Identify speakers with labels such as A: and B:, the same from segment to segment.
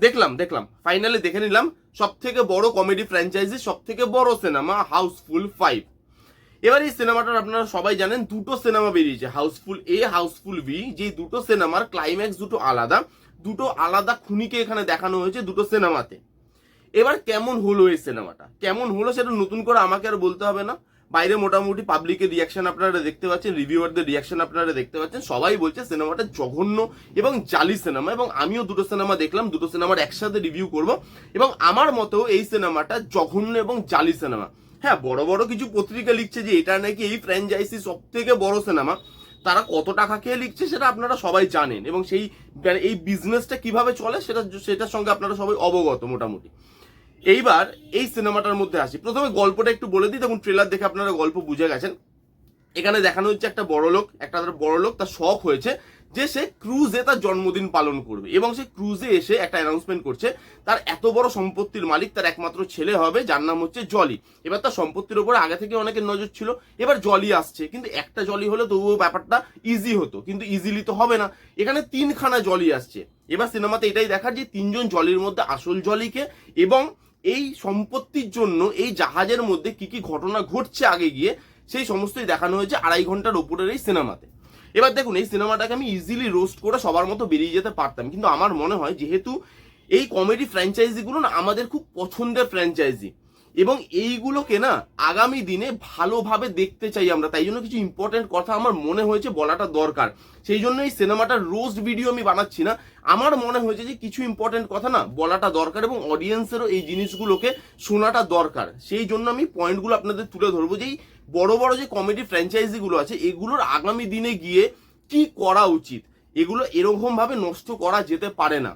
A: দেখলাম দেখলাম। ফাইনালি দেখে নিলাম সব থেকে বড় কমেডি ফ্র্যাঞ্চাইজি সব থেকে বড় সিনেমা হাউসফুল ফাইভ এবার এই সিনেমাটার আপনারা সবাই জানেন, দুটো সিনেমা বেরিয়েছে হাউসফুল এ হাউসফুল বি যে দুটো সিনেমার ক্লাইম্যাক্স দুটো আলাদা দুটো আলাদা খুনিকে এখানে দেখানো হয়েছে দুটো সিনেমাতে এবার কেমন হলো এই সিনেমাটা কেমন হলো সেটা নতুন করে আমাকে আর বলতে হবে না। বাইরে মোটামুটি পাবলিকের রিয়াকশন আপনারা দেখতে পাচ্ছেন রিভিউয়ারদের রিয়াকশন আপনারা দেখতে পাচ্ছেন। সবাই বলছে সিনেমাটা জঘন্য এবং জালি সিনেমা এবং আমিও দুটো সিনেমা দেখলাম, দুটো সিনেমার একসাথে রিভিউ করব এবং আমার মতো এই সিনেমাটা জঘন্য এবং জালি সিনেমা। হ্যাঁ বড় বড় কিছু পত্রিকা লিখছে যে এটা নাকি এই ফ্র্যাঞ্চাইজি সব থেকে বড় সিনেমা। তারা কত টাকা খেয়ে লিখছে সেটা আপনারা সবাই জানেন এবং সেই মানে এই বিজনেসটা কীভাবে চলে সেটা, সেটার সঙ্গে আপনারা সবাই অবগত মোটামুটি। এইবার এই সিনেমাটার মধ্যে আসি। প্রথমে গল্পটা একটু বলে দিই তখন ট্রেলার দেখে আপনারা গল্প বুঝে গেছেন। এখানে দেখানো হচ্ছে একটা বড় লোক, একটা বড় লোক, তার শখ হয়েছে যে সে ক্রুজে তার জন্মদিন পালন করবে এবং সে ক্রুজে এসে একটা অ্যানাউন্সমেন্ট করছে, তার এত বড় সম্পত্তির মালিক তার একমাত্র ছেলে হবে, যার নাম হচ্ছে জলি এবার তার সম্পত্তির উপরে আগে থেকে অনেকের নজর ছিল, এবার জলি আসছে। কিন্তু একটা জলি হলে তবুও ব্যাপারটা ইজি হতো, কিন্তু ইজিলি তো হবে না। এখানে তিনখানা জলি আসছে। এবার সিনেমাতে এটাই দেখার যে তিনজন জলির মধ্যে আসল জলিকে এবং এই সম্পত্তির জন্য এই জাহাজের মধ্যে কি কি ঘটনা ঘটছে আগে গিয়ে, সেই সমস্তই দেখানো হয়েছে আড়াই ঘণ্টার ওপরের এই সিনেমাতে। এবার দেখুন, এই সিনেমাটাকে আমি ইজিলি রোস্ট করে সবার মতো বেরিয়ে যেতে পারতাম। কিন্তু আমার মনে হয়, যেহেতু এই কমেডি ফ্র্যাঞ্চাইজিগুলো না আমাদের খুব পছন্দের ফ্র্যাঞ্চাইজি এবং এইগুলোকে না আগামী দিনে ভালোভাবে দেখতে চাই আমরা। তাই জন্য কিছু ইম্পর্টেন্ট কথা আমার মনে হয়েছে বলাটা দরকার। সেই জন্য এই সিনেমাটার রোস্ট ভিডিও আমি বানাচ্ছি না। আমার মনে হয়েছে যে কিছু ইম্পর্টেন্ট কথা না বলাটা দরকার এবং অডিয়েন্সেরও এই জিনিসগুলোকে শোনাটা দরকার। সেই জন্য আমি পয়েন্টগুলো আপনাদের তুলে ধরবো যে এই বড় বড় যে কমেডি ফ্র্যাঞ্চাইজিগুলো আছে, এগুলোর আগামী দিনে গিয়ে কি করা উচিত? এগুলো এরকমভাবে নষ্ট করা যেতে পারে না।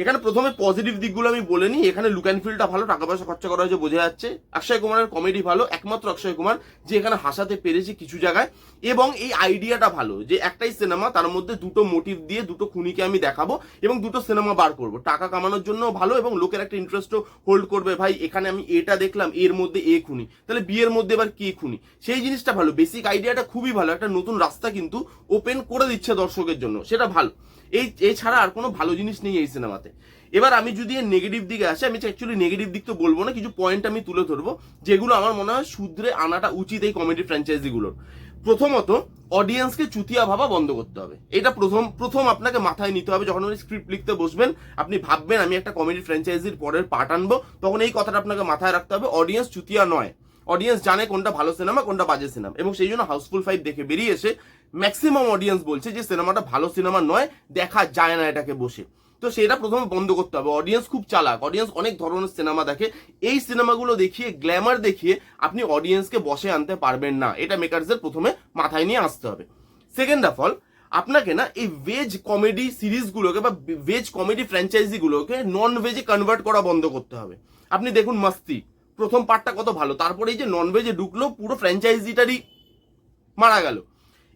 A: এখানে প্রথমে পজিটিভ দিকগুলো আমি বলে নিই। এখানে লুক অ্যান্ড ফিলটা ভালো, টাকা পয়সা খরচা করা হয়েছে বোঝা যাচ্ছে। অক্ষয় কুমারের কমেডি ভালো, একমাত্র অক্ষয় কুমার, যে এখানে হাসাতে পেরেছে কিছু জায়গায়। এবং এই আইডিয়াটা ভালো, যে একটাই সিনেমা তার মধ্যে দুটো মোটিভ দিয়ে দুটো খুনিকে আমি দেখাবো এবং দুটো সিনেমা বার করব। টাকা কামানোর জন্য ভালো এবং লোকের একটা ইন্টারেস্টও হোল্ড করবে। ভাই, এখানে আমি এটা দেখলাম, এর মধ্যে এ খুনি। তাহলে বিয়ের মধ্যে এবার কে খুনি? সেই জিনিসটা ভালো। বেসিক আইডিয়াটা খুবই ভালো। একটা নতুন রাস্তা কিন্তু ওপেন করে দিচ্ছে দর্শকের জন্য। সেটা ভালো। এই, এছাড়া আর কোনো ভালো জিনিস নেই এই সিনেমাতে। এবার আমি যদি এর নেগেটিভ দিকে আসি, আমি অ্যাকচুয়ালি নেগেটিভ দিক তো বলব না, কিছু পয়েন্ট আমি তুলে ধরবো, যেগুলো আমার মনে হয় শুধরে আনাটা উচিত এই কমেডি ফ্র্যাঞ্চাইজিগুলোর প্রথমত অডিয়েন্সকে চুতিয়া ভাবা বন্ধ করতে হবে। এটা প্রথম প্রথম আপনাকে মাথায় নিতে হবে, যখন আপনি স্ক্রিপ্ট লিখতে বসবেন, আপনি ভাববেন, আমি একটা কমেডি ফ্র্যাঞ্চাইজির পরের পার্ট আনব, তখন এই কথাটা আপনাকে মাথায় রাখতে হবে অডিয়েন্স চুতিয়া নয়। অডিয়েন্স জানে কোনটা ভালো সিনেমা কোনটা বাজে সিনেমা এবং সেই জন্য হাউসফুল ফাইভ দেখে বেরিয়ে এসে ম্যাক্সিমাম অডিয়েন্স বলছে যে সিনেমাটা ভালো সিনেমা নয়, দেখা যায় না এটাকে বসে। তো সেটা প্রথমে বন্ধ করতে হবে। অডিয়েন্স খুব চালাক। অডিয়েন্স অনেক ধরনের সিনেমা দেখে। এই সিনেমাগুলো দেখিয়ে গ্ল্যামার দেখিয়ে আপনি অডিয়েন্সকে বসে আনতে পারবেন না। এটা মেকারসদের প্রথমে মাথায় নিয়ে আসতে হবে। সেকেন্ড অফ অল আপনাকে না এই ভেজ কমেডি সিরিজগুলোকে বা ভেজ কমেডি ফ্র্যাঞ্চাইজিগুলোকে নন ভেজে কনভার্ট করা বন্ধ করতে হবে। আপনি দেখুন মাস্তি। প্রথম পার্টটা কত ভালো। তারপরে এই যে নন ভেজে ঢুকলো, পুরো ফ্র্যাঞ্চাইজিটারই মারা গেল।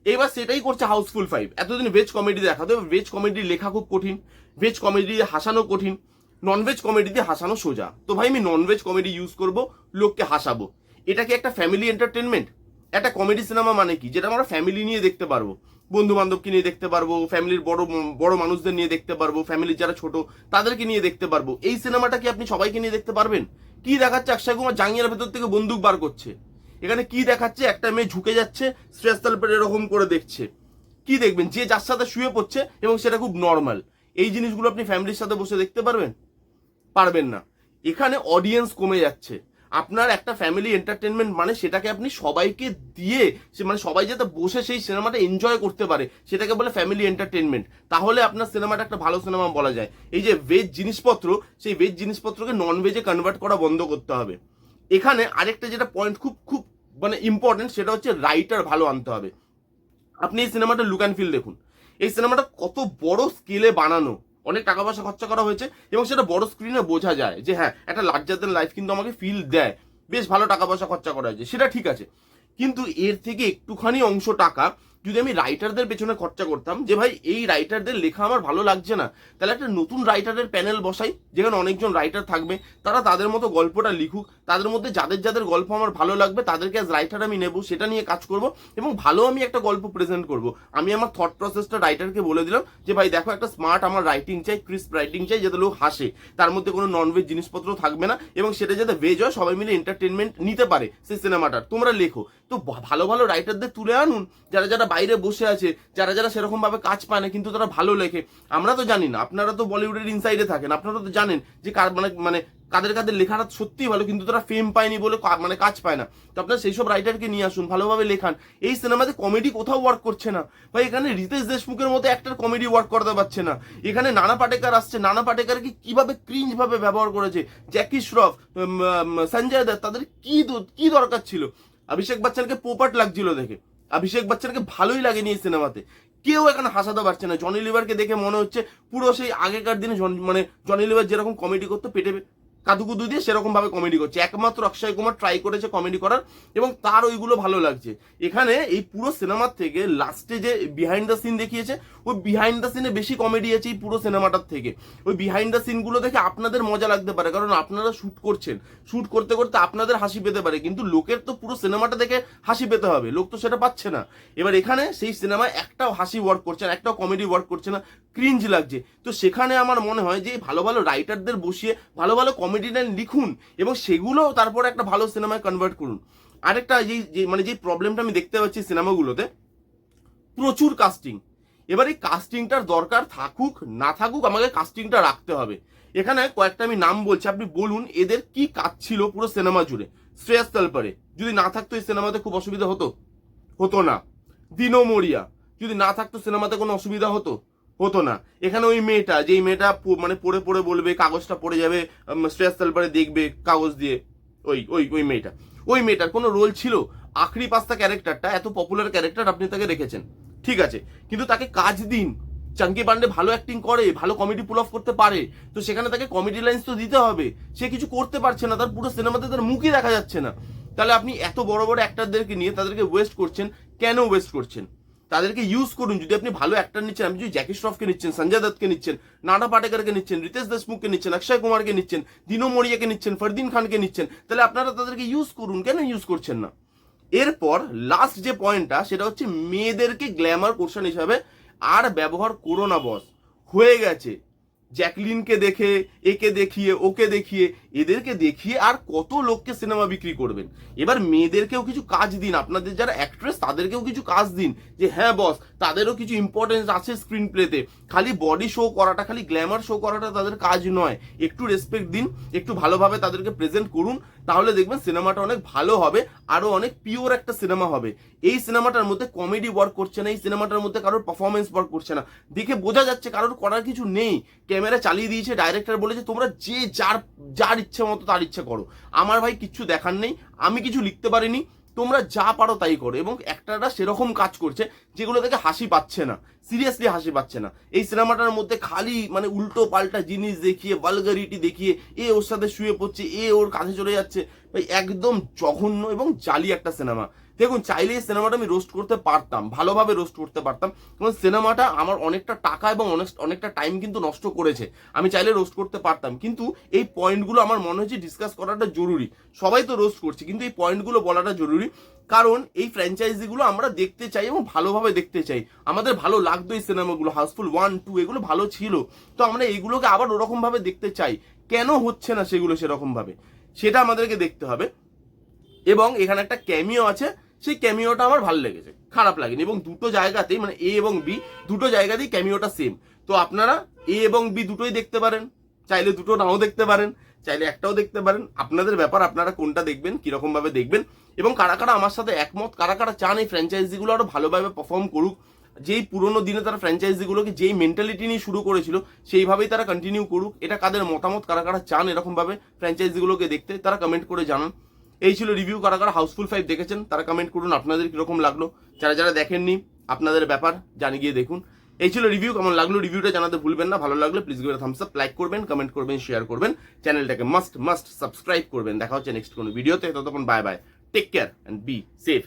A: এবার সেটাই করছে হাউসফুল ফাইভ এতদিন ভেজ কমেডি দেখাতো ভেজ কমেডি লেখা খুব কঠিন ভেজ কমেডি হাসানো কঠিন নন ভেজ কমেডিতে হাসানো সোজা। তো ভাই, আমি নন ভেজ কমেডি ইউজ করব, লোককে হাসাবো। এটা কি একটা ফ্যামিলি এন্টারটেনমেন্ট একটা কমেডি সিনেমা মানে কি? যেটা আমরা ফ্যামিলি নিয়ে দেখতে পারব। বন্ধু বান্ধবকে নিয়ে দেখতে পারব ফ্যামিলির বড় বড় মানুষদের নিয়ে দেখতে পারব ফ্যামিলির যারা ছোট, তাদেরকে নিয়ে দেখতে পারব। এই সিনেমাটা কি আপনি সবাইকে নিয়ে দেখতে পারবেন? কি দেখাচ্ছে, অক্ষয় কুমার জাঙ্গিয়ার ভেতর থেকে বন্দুক বার করছে? এখানে কি দেখাচ্ছে? একটা মেয়ে ঝুঁকে যাচ্ছে স্ট্রেস তালপের এরকম করে দেখছে। কি দেখবেন? যে যার সাথে শুয়ে পড়ছে এবং সেটা খুব নর্মাল এই জিনিসগুলো আপনি ফ্যামিলির সাথে বসে দেখতে পারবেন? পারবেন না। এখানে অডিয়েন্স কমে যাচ্ছে। আপনার একটা ফ্যামিলি এন্টারটেনমেন্ট মানে সেটাকে আপনি সবাইকে দিয়ে, সে মানে সবাই যাতে বসে সেই সিনেমাটা এনজয় করতে পারে, সেটাকে বলে ফ্যামিলি এন্টারটেনমেন্ট তাহলে আপনার সিনেমাটা একটা ভালো সিনেমা বলা যায়। এই যে ভেজ জিনিসপত্র, সেই ভেজ জিনিসপত্রকে নন ভেজে কনভার্ট করা বন্ধ করতে হবে। এখানে আরেকটা যেটা পয়েন্ট খুব খুব মানে ইম্পর্টেন্ট সেটা হচ্ছে রাইটার ভালো আনতে হবে। আপনি এই সিনেমাটা লুক অ্যান্ড ফিল দেখুন। এই সিনেমাটা কত বড় স্কেলে বানানো। অনেক টাকা পয়সা খরচা করা হয়েছে এবং সেটা বড় স্ক্রিনে বোঝা যায় যে হ্যাঁ একটা লার্জার দেন লাইফ কিন্তু আমাকে ফিল দেয়। বেশ ভালো টাকা পয়সা খরচা করা হয়েছে, সেটা ঠিক আছে। কিন্তু এর থেকে একটুখানি অংশ টাকা যদি আমি রাইটারদের পেছনে খরচা করতাম, যে ভাই, এই রাইটারদের লেখা আমার ভালো লাগছে না, তাহলে একটা নতুন রাইটারের প্যানেল বসাই, যেখানে অনেকজন রাইটার থাকবে, তারা তাদের মতো গল্পটা লিখুক, তাদের মধ্যে যাদের যাদের গল্প আমার ভালো লাগবে, তাদেরকে অ্যাজ রাইটার আমি নেব, সেটা নিয়ে কাজ করব, এবং ভালো আমি একটা গল্প প্রেজেন্ট করব। আমি আমার থট প্রসেসটা রাইটারকে বলে দিলাম, যে ভাই, দেখো একটা স্মার্ট আমার রাইটিং চাই ক্রিস্প রাইটিং চাই, যাতে লোক হাসে। তার মধ্যে কোনো ননভেজ জিনিসপত্র থাকবে না, এবং সেটা যাতে ভেজ হয়, সবাই মিলে এন্টারটেনমেন্ট নিতে পারে, সেই সিনেমাটার তোমরা লেখো। তো ভালো ভালো রাইটারদের তুলে আনুন, যারা যারা বাইরে বসে আছে, যারা যারা সেরকম ভাবে কাজ পায় না, কিন্তু তারা ভালো লেখে। আমরা তো জানি না, আপনারা তো বলিউডের ইনসাইডে থাকেন, আপনারা তো জানেন যে কার মানে মানে কাদের কাদের লেখাটা সত্যিই ভালো, কিন্তু তারা ফেম পায়নি বলে মানে কাজ পায় না। তো আপনারা সেই সব রাইটারকে নিয়ে আসুন, ভালোভাবে লেখান। এই সিনেমাতে কমেডি কোথাও ওয়ার্ক করছে না। ভাই, এখানে রিতেশ দেশমুখের মতো একটার কমেডি ওয়ার্ক করতে পারছে না। এখানে নানা পাটেকার আসছে, নানা পাটেকারকে কীভাবে ক্রিঞ্জ ভাবে ব্যবহার করেছে? জ্যাকি শ্রফ সঞ্জয় দত্ত, তাদের কি কি দরকার ছিল? অভিষেক বচ্চনকে পোপাট লাগছিল দেখে। অভিষেক বচ্চনকে ভালোই লাগেনি এই সিনেমাতে। কেউ এখন হাসাতে পারছে না। জনি লিভারকে দেখে মনে হচ্ছে পুরো সেই আগেকার দিনে মানে জনি লিভার যেরকম কমেডি করতো, পেটে কাদুকুদু দিয়ে সেরকম ভাবে কমেডি করছে। একমাত্র অক্ষয় কুমার ট্রাই করেছে কমেডি করার এবং তার ওইগুলো ভালো লাগছে। এখানে এই পুরো সিনেমার থেকে লাস্টে যে বিহাইন্ড দ্য সিন দেখিয়েছে, ওই বিহাইন্ড দ্য সিনে বেশি কমেডি আছে এই পুরো সিনেমাটার থেকে। ওই বিহাইন্ড দ্য সিনগুলো দেখে আপনাদের মজা লাগতে পারে, কারণ আপনারা শ্যুট করছেন। শ্যুট করতে করতে আপনাদের হাসি পেতে পারে, কিন্তু লোকের তো পুরো সিনেমাটা দেখে হাসি পেতে হবে, লোক তো সেটা পাচ্ছে না। এবার এখানে সেই সিনেমায় একটাও হাসি ওয়ার্ক করছে না, একটাও কমেডি ওয়ার্ক করছে না ক্রিঞ্জ লাগছে। তো সেখানে আমার মনে হয় যে ভালো ভালো রাইটারদের বসিয়ে, ভালো ভালো কমেডি লাইন লিখুন এবং সেগুলো তারপরে একটা ভালো সিনেমায় কনভার্ট করুন। আরেকটা যে- মানে যে প্রবলেমটা আমি দেখতে পাচ্ছি সিনেমাগুলোতে, প্রচুর কাস্টিং এবার এই কাস্টিংটার দরকার থাকুক, না থাকুক আমাকে কাস্টিংটা রাখতে হবে। এখানে কয়েকটা আমি নাম বলছি, আপনি বলুন এদের কি কাজ ছিল পুরো সিনেমা জুড়ে। শ্রেয়াস তালপারে যদি না থাকতো এই সিনেমাতে খুব অসুবিধা হতো? হতো না। দিনো মরিয়া, যদি না থাকতো সিনেমাতে কোনো অসুবিধা হতো? হতো না। এখানে ওই মেয়েটা, যেই মেয়েটা মানে পড়ে পড়ে বলবে, কাগজটা পড়ে যাবে শ্রেয়াস তালপারে দেখবে, কাগজ দিয়ে। ওই ওই ওই মেয়েটা। ওই মেয়েটার কোনো রোল ছিল আখরি পাস্তা ক্যারেক্টারটা, এত পপুলার ক্যারেক্টার আপনি তাকে রেখেছেন। ঠিক আছে। কিন্তু তাকে কাজ দিন। চাঙ্কি পান্ডে ভালো অ্যাক্টিং করে, ভালো কমেডি পুল অফ করতে পারে। তো সেখানে তাকে কমেডি লাইন্স তো দিতে হবে। সে কিছু করতে পারছে না, তার পুরো সিনেমাতে তার মুখই দেখা যাচ্ছে না। তাহলে আপনি এত বড় বড় অ্যাক্টারদেরকে নিয়ে তাদেরকে ওয়েস্ট করছেন, কেন ওয়েস্ট করছেন? তাদেরকে ইউজ করুন। যদি আপনি ভালো অ্যাক্টর নিচ্ছেন, আপনি যদি জ্যাকি শ্রফকে নিচ্ছেন সঞ্জয় দত্তকে নিচ্ছেন নানা পাটেকারকে নিচ্ছেন রিতেশ দেশমুখকে নিচ্ছেন অক্ষয় কুমারকে নিচ্ছেন দিনো মরিয়াকে নিচ্ছেন ফরদিন খানকে নিচ্ছেন, তাহলে আপনারা তাদেরকে ইউজ করুন। কেন ইউজ করছেন না? এরপর লাস্ট যে পয়েন্টটা সেটা হচ্ছে মেয়েদেরকে গ্ল্যামার কোর্শন হিসাবে আর ব্যবহার করো না বস হয়ে গেছে। জ্যাকলিনকে দেখে, একে দেখিয়ে, ওকে দেখিয়ে, এদেরকে দেখিয়ে আর কত লোককে সিনেমা বিক্রি করবেন? এবার মেয়েদেরকেও কিছু কাজ দিন, আপনাদের যারা অ্যাক্ট্রেস তাদেরকেও কিছু কাজ দিন। যে হ্যাঁ বস তাদেরও কিছু ইম্পর্টেন্স আছে স্ক্রিন প্লেতে খালি বডি শো করাটা, খালি গ্ল্যামার শো করাটা তাদের কাজ নয়। একটু রেসপেক্ট দিন, একটু ভালোভাবে তাদেরকে প্রেজেন্ট করুন, তাহলে দেখবেন সিনেমাটা অনেক ভালো হবে, আরও অনেক পিওর একটা সিনেমা হবে। এই সিনেমাটার মধ্যে কমেডি ওয়ার্ক করছে না, এই সিনেমাটার মধ্যে কারোর পারফরমেন্স ওয়ার্ক করছে না। দেখে বোঝা যাচ্ছে কারোর করার কিছু নেই। ক্যামেরা চালিয়ে দিয়েছে ডাইরেক্টর বলেছে, তোমরা যে যার যার ইচ্ছে মতো তার ইচ্ছে করো। আমার ভাই কিচ্ছু দেখার নেই, আমি কিছু লিখতে পারিনি, তোমরা যা পারো তাই করো। এবং একটারা সেরকম কাজ করছে, যেগুলো থেকে হাসি পাচ্ছে না সিরিয়াসলি হাসি পাচ্ছে না। এই সিনেমাটার মধ্যে খালি মানে উল্টো পাল্টা জিনিস দেখিয়ে ভালগারিটি দেখিয়ে, এ ওর সাথে শুয়ে পড়ছে, এ ওর কাছে চলে যাচ্ছে, ভাই, একদম জঘন্য এবং জালি একটা সিনেমা। দেখুন চাইলে সিনেমাটা আমি রোস্ট করতে পারতাম, ভালোভাবে রোস্ট করতে পারতাম। কারণ সিনেমাটা আমার অনেকটা টাকা এবং অনেক অনেকটা টাইম কিন্তু নষ্ট করেছে। আমি চাইলে রোস্ট করতে পারতাম। কিন্তু এই পয়েন্টগুলো আমার মনে হচ্ছে ডিসকাস করাটা জরুরি। সবাই তো রোস্ট করছে, কিন্তু এই পয়েন্টগুলো বলাটা জরুরি। কারণ এই ফ্র্যাঞ্চাইজিগুলো আমরা দেখতে চাই এবং ভালোভাবে দেখতে চাই। আমাদের ভালো লাগতো এই সিনেমাগুলো হাউসফুল ওয়ান টু এগুলো ভালো ছিল। তো আমরা এগুলোকে আবার ওরকমভাবে দেখতে চাই। কেন হচ্ছে না সেগুলো সেরকমভাবে? সেটা আমাদেরকে দেখতে হবে। এবং এখানে একটা ক্যামিও আছে। সেই ক্যামিওটা আমার ভালো লেগেছে, খারাপ লাগেনি। এবং দুটো জায়গাতেই মানে এ এবং বি দুটো জায়গাতেই ক্যামিওটা সেম তো আপনারা এ এবং বি দুটোই দেখতে পারেন। চাইলে দুটো নাও দেখতে পারেন, চাইলে একটাও দেখতে পারেন। আপনাদের ব্যাপার, আপনারা কোনটা দেখবেন কীরকম ভাবে দেখবেন। এবং কারা কারা আমার সাথে একমত, কারা কারা চান এই ফ্র্যাঞ্চাইজিগুলো আরও ভালোভাবে পারফর্ম করুক, যেই পুরোনো দিনে তারা ফ্র্যাঞ্চাইজিগুলোকে যেই মেন্টালিটি নিয়ে শুরু করেছিল, সেইভাবেই তারা কন্টিনিউ করুক। এটা কাদের মতামত, কারা কারা চান এরকমভাবে ফ্র্যাঞ্চাইজিগুলোকে দেখতে, তারা কমেন্ট করে জানান। এই ছিল রিভিউ করা কারা হাউসফুল ফাইভ দেখেছেন, তারা কমেন্ট করুন আপনাদের কীরকম লাগল। যারা যারা দেখেননি, আপনাদের ব্যাপার জানিয়ে গিয়ে দেখুন। এই ছিল রিভিউ কেমন লাগল রিভিউটা জানাতে ভুলবেন না, ভালো লাগলে প্লিজ গিয়ে থামস আপ লাইক করবেন কমেন্ট করবেন শেয়ার করবেন। চ্যানেলটাকে মাস্ট মাস্ট সাবস্ক্রাইব করবেন। দেখা হচ্ছে নেক্সট কোনো ভিডিওতে ততক্ষণ bye bye take care and be safe